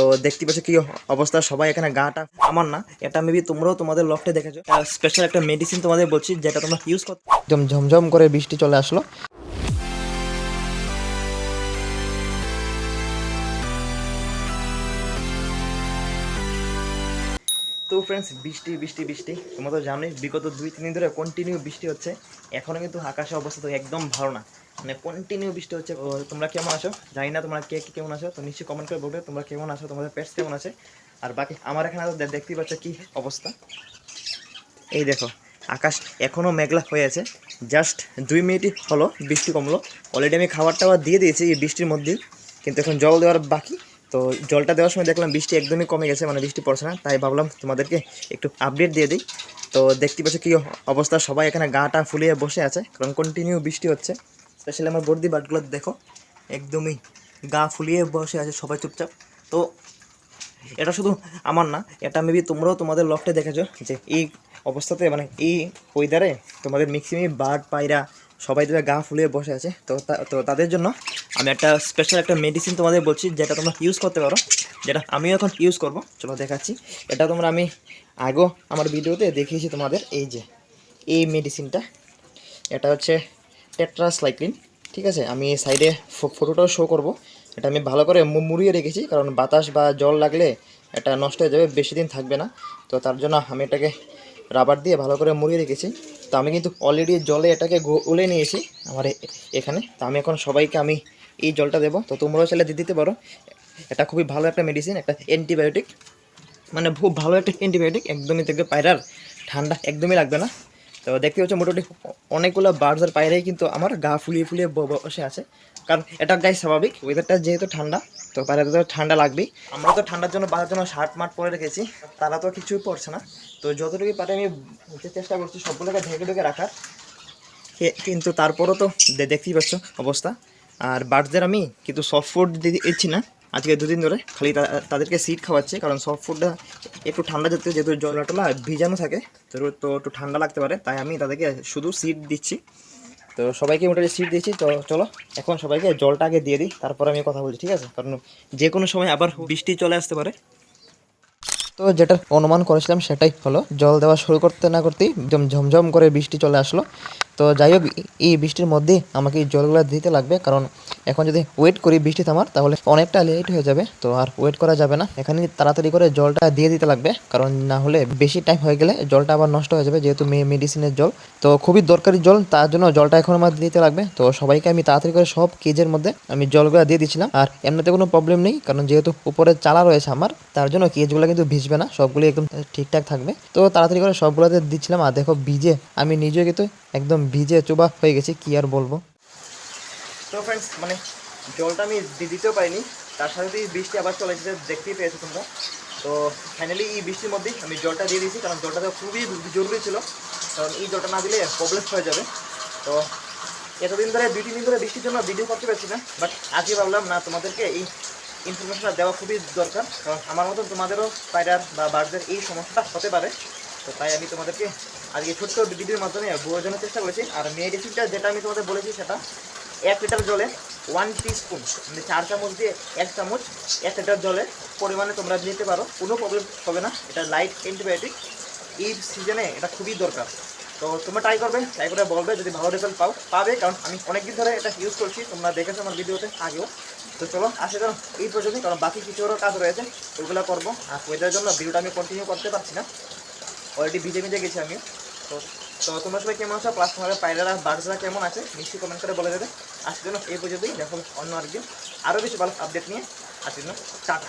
তো দেখতে পাচ্ছ কি অবস্থা? সবাই এখানে গাটা আমার না। এটা মেবি তোমরাও তোমাদের লফটে দেখেছ। স্পেশাল একটা মেডিসিন তোমাদের বলছি, যেটা তোমরা ইউজ করো একদম ঝমঝম করে বৃষ্টি চলে আসলো। তো ফ্রেন্ডস বৃষ্টি বৃষ্টি বৃষ্টি। তোমরা তো জানোই, বিগত দুই, তিন দিন ধরে কন্টিনিউ বৃষ্টি হচ্ছে। এখনও কিন্তু আকাশের অবস্থা তো একদম ভালো না। মানে কন্টিনিউ বৃষ্টি হচ্ছে। তোমরা কেমন আছো? জানি না তোমরা কে কে কেমন আছো। তো নিশ্চয়ই কমেন্ট করে বলবে তোমরা কেমন আছো, তোমাদের পেটস কেমন আছে। আর বাকি, আমার এখানে তো দেখতেই পাচ্ছ কী অবস্থা। এই দেখো, আকাশ এখনও মেঘলা হয়ে আছে। জাস্ট দুই মিনিটই হলো বৃষ্টি কমলো। অলরেডি আমি খাবার টাবার দিয়ে দিয়েছি এই বৃষ্টির মধ্যেই। কিন্তু এখন জল দেওয়ার বাকি। তো জলটা দেওয়ার সময় দেখলাম বৃষ্টি একদমই কমে গেছে মানে বৃষ্টি পড়ছে না, তাই ভাবলাম তোমাদেরকে একটু আপডেট দিয়ে দিই। তো দেখতে পাচ্ছ কী অবস্থা, সবাই এখানে গাটা ফুলিয়ে বসে আছে, কারণ কন্টিনিউ বৃষ্টি হচ্ছে। স্পেশালি আমার বর্দি বাটগুলো দেখো, একদমই গা ফুলিয়ে বসে আছে সবাই চুপচাপ। তো এটা শুধু আমার না, এটা মেবি তোমরাও তোমাদের লফটে দেখেছ যে এই অবস্থাতে মানে এই ওয়েদারে তোমাদের ম্যাক্সিমাম বার্ড পায়রা সবাই তোদের গা ফুলিয়ে বসে আছে। তো তা- তো তাদের জন্য আমি একটা স্পেশাল একটা মেডিসিন তোমাদের বলছি, যেটা তোমরা ইউজ করতে পারো, যেটা আমিও এখন ইউজ করব। চলো দেখাচ্ছি। এটা তোমরা আমি আগেও আমার ভিডিওতে দেখিয়েছি তোমাদের, এই যে, এই মেডিসিনটা এটা হচ্ছে টেট্রাসাইক্লিন ঠিক আছে? আমি সাইডে ফটোটাও শো করব। এটা আমি ভালো করে মুড়িয়ে রেখেছি, কারণ বাতাস বা জল লাগলে এটা নষ্ট হয়ে যাবে, বেশি দিন থাকবে না। তো তার জন্য আমি এটাকে রাবার দিয়ে ভালো করে মুড়িয়ে রেখেছি। তো আমি কিন্তু অলরেডি জলে এটাকে গলে নিয়েছি, আমার এখানে। তো আমি এখন সবাইকে আমি এই জলটা দেবো। তো তোমরাও চাইলে দিয়ে দিতে পারো। এটা খুবই ভালো একটা মেডিসিন একটা অ্যান্টিবায়োটিক মানে খুব ভালো একটা অ্যান্টিবায়োটিক একদমই দেখবে পায়রার ঠান্ডা একদমই লাগবে না। তো দেখতে হচ্ছে মোটামুটি অনেকগুলো বার্ডসের পায়রাই কিন্তু আমার গা ফুলিয়ে ফুলিয়ে বসে আছে। কারণ এটা গাই স্বাভাবিক ওয়েদারটা যেহেতু ঠান্ডা, তো পায়রাতে তো ঠান্ডা লাগবেই। আমরা তো ঠান্ডার জন্য বাঁধার জন্য শার্ট মাঠ পরে রেখেছি, তারা তো কিছুই পড়ছে না। তো যতটুকু পারে আমি চেষ্টা করছি সবগুলোকে ঢেকে ঢেকে রাখার। কিন্তু তারপরও তো দেখতেই পাচ্ছ অবস্থা। আর বার্ডসদের আমি কিন্তু সফট ফুড দিচ্ছি না। আজকে দুদিন ধরে খালি তাদেরকে সিট খাওয়াচ্ছে, কারণ সফট ফুডটা একটু ঠান্ডা জাতীয় যেহেতু জলা টলা ভিজানো থাকে, তো তো একটু ঠান্ডা লাগতে পারে, তাই আমি তাদেরকে শুধু সিট দিচ্ছি। তো সবাইকে মোটামুটি সিট দিয়েছি, তো চলো, এখন সবাইকে জলটা আগে দিয়ে দিই, তারপর আমি কথা বলছি, ঠিক আছে? কারণ যে কোনো সময় আবার বৃষ্টি চলে আসতে পারে। তো যেটা অনুমান করেছিলাম সেটাই হলো, জল দেওয়া শুরু করতে না করতেই একদম ঝমঝম করে বৃষ্টি চলে আসলো। তো যাই হোক এই বৃষ্টির মধ্যে আমাকে এই জলগুলো দিতে লাগবে কারণ এখন যদি ওয়েট করি বৃষ্টি থামার, তাহলে অনেকটা লেট হয়ে যাবে। তো আর ওয়েট করা যাবে না। এখানে তাড়াতাড়ি করে জলটা দিয়ে দিতে লাগবে, কারণ না হলে বেশি টাইম হয়ে গেলে জলটা আবার নষ্ট হয়ে যাবে, যেহেতু মেডিসিনের জল। তো খুবই দরকারি জল, তার জন্য জলটা এখন আমার দিতে লাগবে। তো সবাইকে আমি তাড়াতাড়ি করে সব কেজের মধ্যে আমি জলগুলো দিয়ে দিচ্ছিলাম আর এমনিতে কোনো প্রবলেম নেই, কারণ যেহেতু উপরে চালা রয়েছে আমার, তার জন্য কেজগুলো কিন্তু ভিজবে না সবগুলো একদম ঠিকঠাক থাকবে। তো তাড়াতাড়ি করে সবগুলোতে দিচ্ছিলাম আর দেখো ভিজে, আমি নিজে কিন্তু একদম ভিজে চোবা হয়ে গেছি, কি আর বলব। তো ফ্রেন্ডস মানে জলটা আমি দিতেও পারিনি। তার সাথে এই বৃষ্টি আবার চলে এসেছে, দেখতেই পেয়েছ তোমরা। তো ফাইনালি এই বৃষ্টির মধ্যেই আমি জলটা দিয়ে দিয়েছি, কারণ জলটা তো খুবই জরুরি ছিল। কারণ এই জলটা না দিলে প্রবলেম হয়ে যাবে। তো এতদিন ধরে, দুই, তিন দিন ধরে বৃষ্টির জন্য ভিডিও করতে পারছি না বাট আজকে ভাবলাম, না, তোমাদেরকে এই ইনফরমেশনটা দেওয়া খুবই দরকার। কারণ আমার মতন তোমাদেরও পায়রার বা বার্ডদের এই সমস্যাটা হতে পারে। তো তাই আমি তোমাদেরকে আজকে ছোট্ট ভিডিওর মাধ্যমে বোঝানোর চেষ্টা করেছি। আর মেডিসিনটা যেটা আমি তোমাদের বলেছি সেটা এক লিটার জলে ওয়ান স্পুন মানে চার চামচ দিয়ে এক চামচ এক লিটার জলে পরিমাণে তোমরা নিতে পারো। কোনো প্রবলেম হবে না। এটা লাইট অ্যান্টিবায়োটিক এই সিজনে এটা খুবই দরকার। তো তোমরা ট্রাই করবে ট্রাই করে বলবে, যদি ভালো রেজাল্ট পাও, পাবে। কারণ আমি অনেকদিন ধরে এটা ইউজ করছি। তোমরা দেখেছ আমার ভিডিওতে আগেও। তো চলো আসে কারণ এই পর্যন্তই। কারণ বাকি কিছু আরও কাজ রয়েছে ওইগুলো করব। আর ওইটার জন্য ভিডিওটা আমি কন্টিনিউ করতে পারছি না। অলরেডি ভিজে ভিজে গেছি আমি তো তো তোমরা সবাই কেমন আছো? প্লাস তোমাদের পায়রারা বার্সরা কেমন আছে? নিশ্চয়ই কমেন্ট করে বলে দেবে। আজকের জন্য এই পর্যন্তই। দেখো অন্য আরেকদিন। আরও বেশি ভালো আপডেট নিয়ে। আজকের জন্য টাটা।